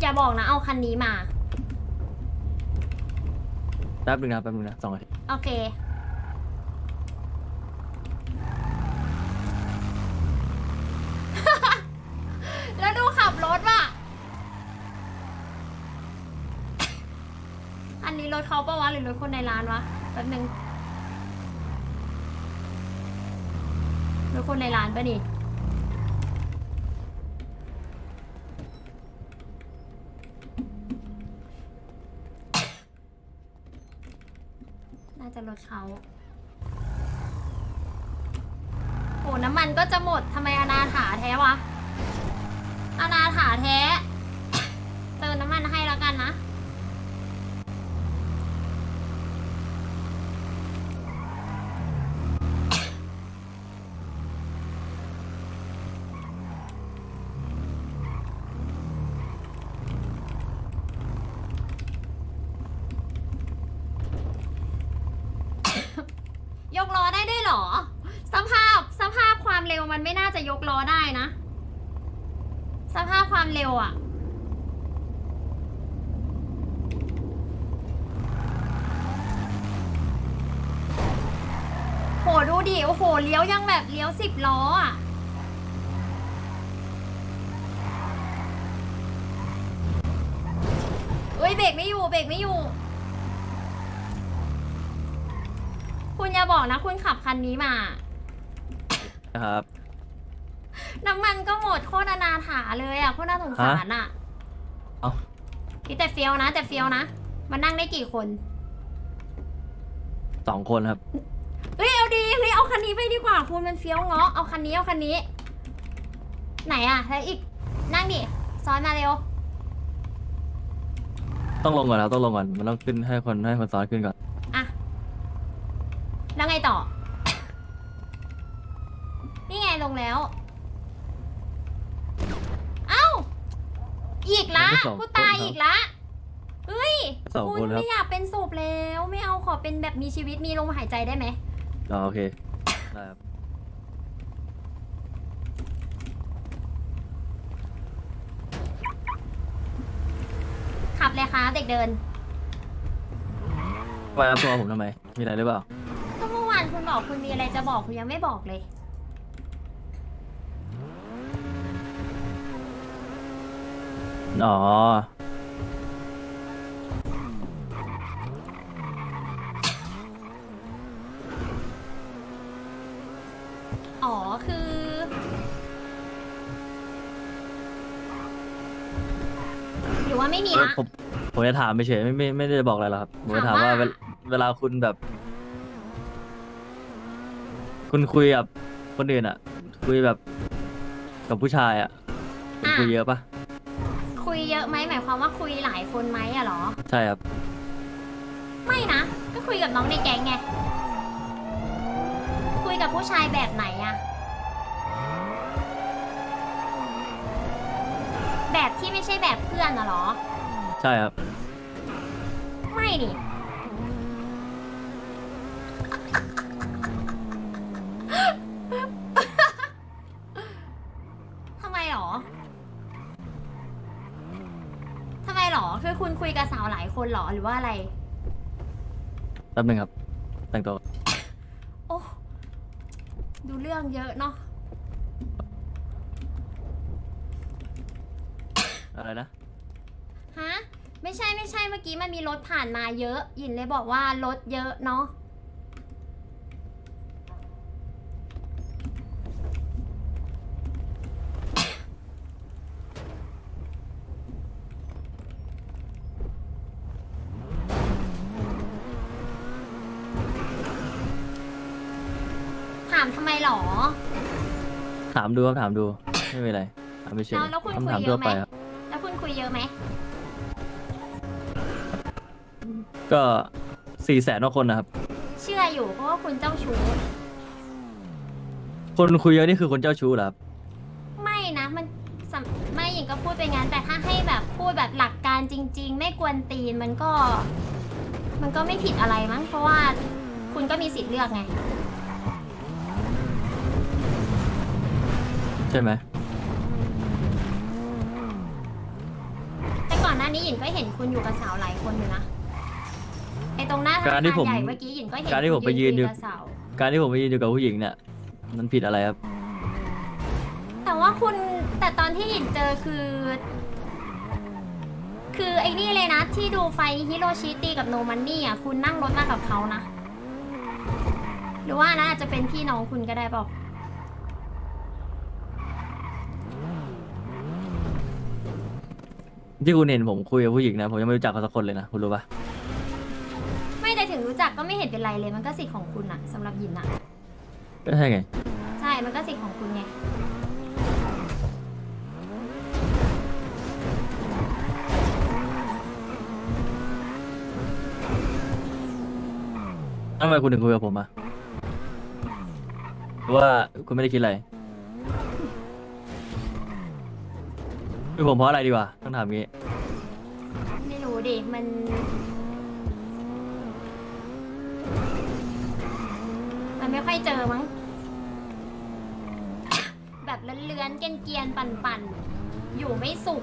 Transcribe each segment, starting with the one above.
อย่าบอกนะเอาคันนี้มา แป๊บนึงนะแป๊บนึงนะสองนาทีโอเค แล้วดูขับรถว่ะ อันนี้รถเขาปะวะหรือรถคนในร้านวะแป๊บนึงรถคนในร้านปะนี่ น่าจะรถเขาโอ้น้ำมันก็จะหมดทำไมอนาถาแท้วะอนาถาแท้ เติมน้ำมันให้แล้วกันนะ ยกล้อได้ด้วยเหรอ สภาพสภาพควา มันไม่น่าจะยกล้อได้นะ สภาพความเร็วอะโหดูดิ โอ้โห เลี้ยวยังแบบเลี้ยวสิบล้ออะเอ้ยเบรกไม่อยู่เบรกไม่อยู่ คุณอย่าบอกนะ คุณขับคันนี้มา นะครับ น้ำมันก็หมดโคตรอนาถาเลยอะโคตรน่าสงสารอะเอ้า พี่แต่เฟียวนะ แต่เฟียวนะมันนั่งได้กี่คนสองคนครับเฮ้ยเอาดีเฮ้ยเอาคันนี้ไปดีกว่าคุณมันเฟี้ยวเงาะเอาคันนี้เอาคันนี้ ไหนอะแล้วอีกนั่งดิซ้อนมาเร็ว ต้องลงก่อนครับต้องลงก่อนมันต้องขึ้นให้คนให้คนซ้อนขึ้นก่อนอะแล้วไงต่อ นี่ไงลงแล้ว เอ้า อีกละกูตายอีกละเฮ้ยสองคุคนณครับ ไม่อยากเป็นศพแล้วไม่เอาขอเป็นแบบมีชีวิตมีลมหายใจได้ไหมอ๋อโอเคได้ครับขับเลยค่ะเด็กเดิน ไปรับตัวผมทำไม มีอะไรหรือเปล่า ก็เมื่อวานคุณบอกคุณมีอะไรจะบอกคุณยังไม่บอกเลย อ๋อ อ๋อ คือ หรือว่าไม่มีละ ผมผมจะถามไปเฉยไม่ไม่ไม่ได้บอกอะไรหรอกครับผมจะถามว่าถามว่า เวลเวลาคุณแบบ คุณคุยกับคนอื่นอะ คุยแบบกับผู้ชายอะคุณคุยเยอะปะคุย เยอะไหมหมายความว่าคุยหลายคนไหมอะเหรอ ใช่ครับ ไม่นะ ก็คุยกับน้องในแก๊งไง คุยกับผู้ชายแบบไหนอะแบบที่ไม่ใช่แบบเพื่อนอะเหรอ ใช่ครับ ไม่ดิ ทำไมหรอ ทำไมหรอ คือคุณคุยกับสาวหลาย คนหรอหรือว่าอะไร แป๊บนึงครับ แต่งตัวโอ้ดูเรื่องเยอะเนาะอะไรนะ ฮะไม่ใช่ไม่ใช่เมื่อกี้มันมีรถผ่านมาเยอะ ยินเลยบอกว่ารถเยอะเนาะามทำไมหรอ ถามดูครับถามดูไม่เป็นไรถามไปเฉยแล้วแล้วคุณคุยคำถามเยทั่วอะไหมไปครับแล้วคุณคุยเยอะไหมก็สี่แสนกว่าคนนะครับ เชื่ออยู่เพราะว่าคุณเจ้าชู้คนคุยเยอะนี่คือคนเจ้าชู้เหรอครับไม่นะมันสำไม่หญิงก็พูดไปงั้นแต่ถ้าให้แบบพูดแบบหลักการจริง ๆ ไม่กวนตีนมันก็ มันก็ไม่ผิดอะไรมั้งเพราะว่าคุณก็มีสิทธิ์เลือกไง ใช่ไหมแต่อันนี้หยินก็เห็นคุณอยู่กับสาวหลายคนอยู่นะไอตรงหน้าธนาคารใหญ่เมื่อกี้หยินก็เห็นการที่ผมไปยืนอยู่คุกับสาวการที่ผมไปยืนอยู่กับผู้หญิงเนี่ยมันผิดอะไรครับ แต่ว่าคุณแต่ตอนที่หยินเจอคือ คือไอ้นี่เลยนะที่ดูไฟฮิโรชิตีกับโนมันนี่อะคุณนั่งรถมากับเขานะ หรือว่านะอาจจะเป็นพี่น้องคุณก็ได้เปล่า ที่คุณเห็นผมคุยกับผู้หญิงนะ ผมยังไม่รู้จักเขาสักคนเลยนะ คุณรู้ปะไม่แต่ถึงรู้จักก็ไม่เห็นเป็นไรเลยมันก็สิทธิ์ของคุณอะสำหรับหยินอะก็ใช่ไง ใช่มันก็สิทธิ์ของคุณไงทำไมคุณถึงคุยกับผมอะหรือว่าคุณไม่ได้คิดอะไร คุยผมเพราะอะไรดีกว่าต้องถามงี้ ไม่รู้ดิ มันมันไม่ค่อยเจอมั้ง แบบเลือนๆเกรียนๆปั่นๆ อยู่ไม่สุข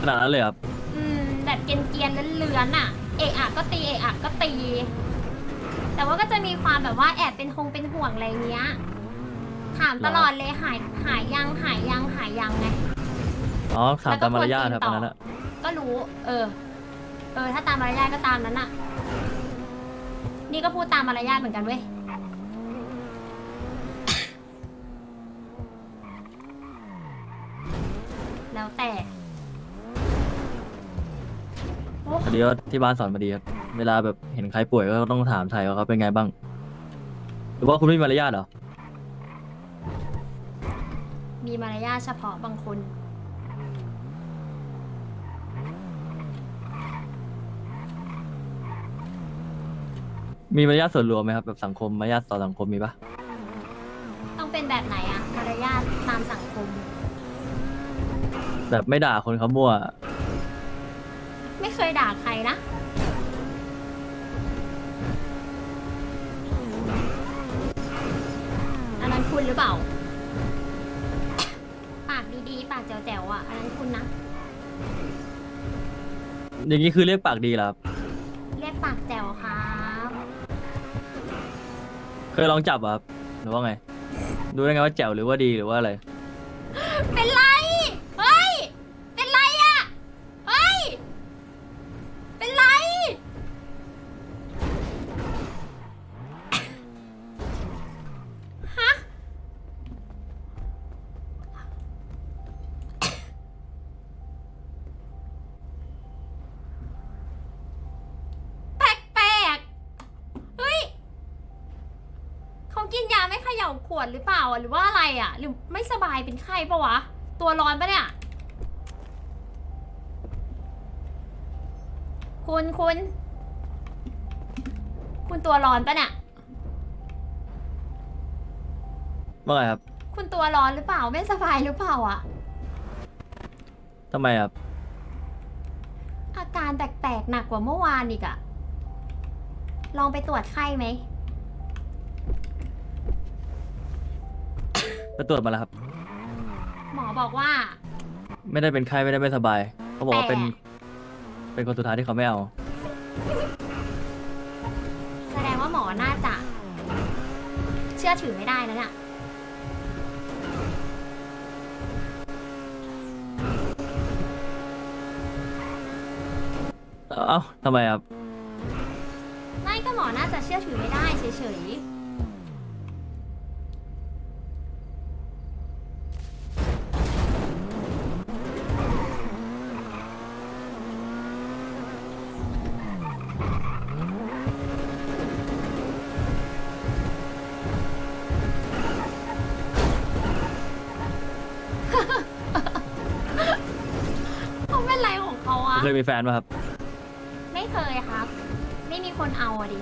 ขนาดนั้นเลยครับ อืมแบบเกรียนๆเลือนๆอะ เอะอะก็ตีเอะอะก็ตี แต่ว่าก็จะมีความแบบว่าแอบเป็นคงเป็นห่วงอะไรเงี้ย ถามตลอดเลยหายหายยังหายยังหายยังไง อ๋อถามตามมารยาทครับตอนนั้นอะก็รู้ เออ เออ ถ้าตามมารยาทก็ตามนั้นอะนี่ก็พูดตามมารยาทเหมือนกันเว้ย แล้วแต่โอ้พอดีว่าที่บ้านสอนมาดีครับ เวลาแบบเห็นใครป่วยก็ต้องถามไทยว่าเขาเป็นไงบ้าง หรือว่าคุณไม่มีมารยาทเหรอ มีมารยาทเฉพาะบางคน มีมารยาทส่วนรวมไหมครับแบบสังคมมารยาทต่อสังคมมีปะต้องเป็นแบบไหนอะมารยาทตามสังคม แบบไม่ด่าคนเขามั่ว ไม่เคยด่าใครนะ คุณหรือเปล่า ปากดีๆ ปากแจ๋วๆอะ อันนั้นคุณนะ อย่างนี้คือเรียกปากดีเหรอครับเรียกปากแจ๋วครับ เคยลองจับเหรอครับหรือว่าไง ดูได้ไงว่าแจ๋วหรือว่าดีหรือว่าอะไร กินยาไม่เขย่าขวดหรือเปล่าอะหรือว่าอะไรอะ หรือไม่สบายเป็นไข้ปะวะ ตัวร้อนปะเนี่ย คุณคุณ คุณตัวร้อนปะเนี่ย ว่าไงครับคุณตัวร้อนหรือเปล่า ไม่สบายหรือเปล่าอะ ทำไมครับ อาการแปลกๆหนักกว่าเมื่อวานอีกอะลองไปตรวจไข้ไหม ไปตรวจมาแล้วครับ หมอบอกว่า ไม่ได้เป็นไข้ไม่ได้ไม่สบาย เขาบอกว่าเป็นแต่เป็นคนสุดท้ายที่เขาไม่เอา แสดงว่าหมอน่าจะ เชื่อถือไม่ได้นะเนี่ยเอ้าทำไมครับ ไม่ก็หมอน่าจะเชื่อถือไม่ได้เฉยๆ ยมีแฟนป่ะครับ ไม่เคยครับ ไม่มีคนเอาอะดิ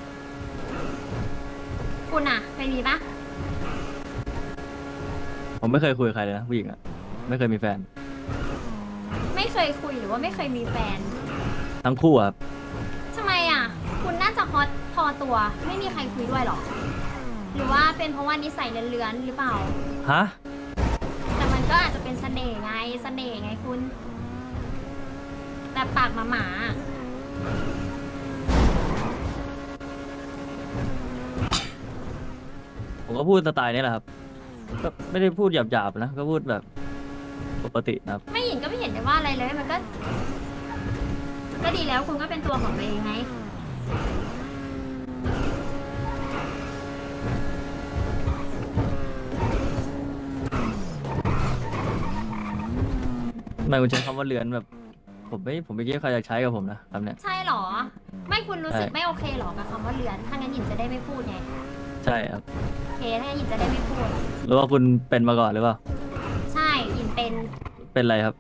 คุณอะเคยมีปะผมไม่เคยคุยกับใครเลยนะผู้หญิงอะไม่เคยมีแฟน ไม่เคยคุยหรือว่าไม่เคยมีแฟนทั้งคู่อะครับทำไมอะคุณน่าจะฮอตพอตัว ไม่มีใครคุยด้วยหรอ หรือว่าเป็นเพราะว่านิสัยเลือนๆหรือเปล่า ฮะสน่ห์ไงเสน่ห์ไงคุณ แต่ปากหมาหมาผมก็พูดสไตล์นี้แหละครับก็ไม่ได้พูดหยาบๆนะก็พูดแบบปกตินะครับ ไม่เห็นก็ไม่เห็นจะว่าอะไรเลยมันก็ ก็ดีแล้วคุณก็เป็นตัวของตัวเองไงทำไมคุณใช้คำว่าเลือนแบบ ผมไม่ผมไม่คิดว่าใครอยากใช้กับผมนะครับเนี่ยใช่เหรอ ไม่คุณรู้สึกใช่ ไม่โอเคเหรอกับคำว่าเลือน ถ้างั้นหยินจะได้ไม่พูดไงใช่ครับโอเคถ้างั้นหยินจะได้ไม่พูด หรือว่าคุณเป็นมาก่อนหรือเปล่าใช่หยินเป็น เป็นอะไรครับ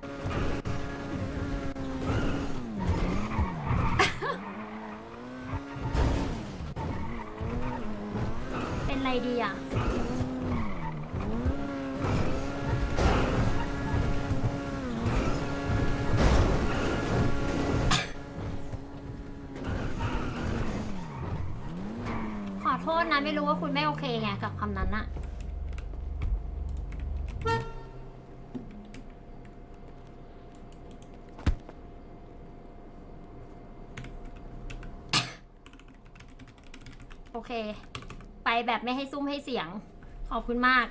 เป็นอะไรดีอะ โทษนะไม่รู้ว่าคุณไม่โอเคไงกับคำนั้นอะโอเค ไปแบบไม่ให้ซุ่มให้เสียง ขอบคุณมาก